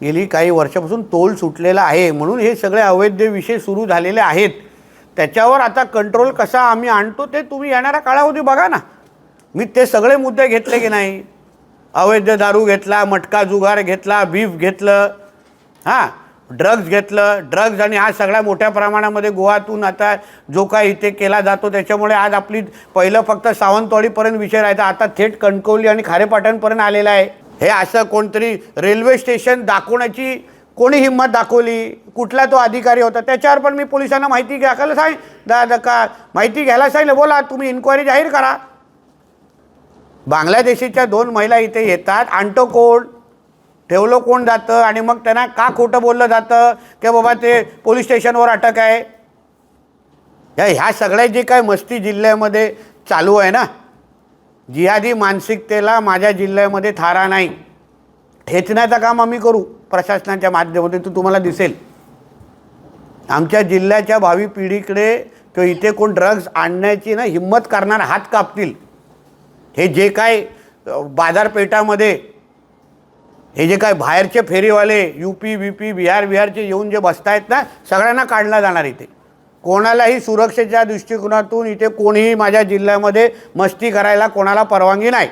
गेली काही वर्षापासून तोल सुटलेला आहे म्हणून हे सगळे अवैध विषय सुरू झालेले आहेत. त्याच्यावर आता कंट्रोल कसा आम्ही आणतो ते तुम्ही येणाऱ्या काळामध्ये बघा ना. मी ते सगळे मुद्दे घेतले की नाही? अवैध दारू घेतला मटका जुगार घेतला बीफ घेतलं हां ड्रग्ज घेतलं ड्रग्ज आणि हा सगळ्या मोठ्या प्रमाणामध्ये गोवातून आता जो काय इथे केला जातो त्याच्यामुळे आज आपली पहिलं फक्त सावंतवाडीपर्यंत विषय राहायचा आता थेट कणकवली आणि खारेपाटणपर्यंत आलेला आहे. हे असं कोणतरी रेल्वे स्टेशन दाखवण्याची कोणी हिंमत दाखवली? कुठला तो अधिकारी होता? त्याच्यावर पण मी पोलिसांना माहिती दाखवायला सांग दा दा- का माहिती घ्यायला सांगितलं बोला. तुम्ही इन्क्वायरी जाहीर करा. बांगलादेशीच्या दोन महिला इथे येतात. आणतो कोण? ठेवलं कोण जातं? आणि मग त्यांना का खोटं बोललं जातं? की बाबा ते पोलीस स्टेशनवर अटक आहे? या ह्या सगळ्या जे काय मस्ती जिल्ह्यामध्ये चालू आहे ना जिहादी मानसिकतेला माझ्या जिल्ह्यामध्ये थारा नाही. ठेचण्याचं काम आम्ही करू प्रशासनाच्या माध्यमातून. ते तुम्हाला दिसेल. आमच्या जिल्ह्याच्या भावी पिढीकडे किंवा इथे कोण ड्रग्ज आणण्याची ना हिंमत करणार हात कापतील. हे जे काय बाजारपेठामध्ये हे जे काय बाहेरचे फेरीवाले U P B P Bihar बिहारचे येऊन जे बसतायत ना सगळ्यांना काढला जाणार इथे. कोणालाही सुरक्षेच्या दृष्टिकोनातून इथे कोणीही माझ्या जिल्ह्यामध्ये मस्ती करायला कोणाला परवानगी नाही.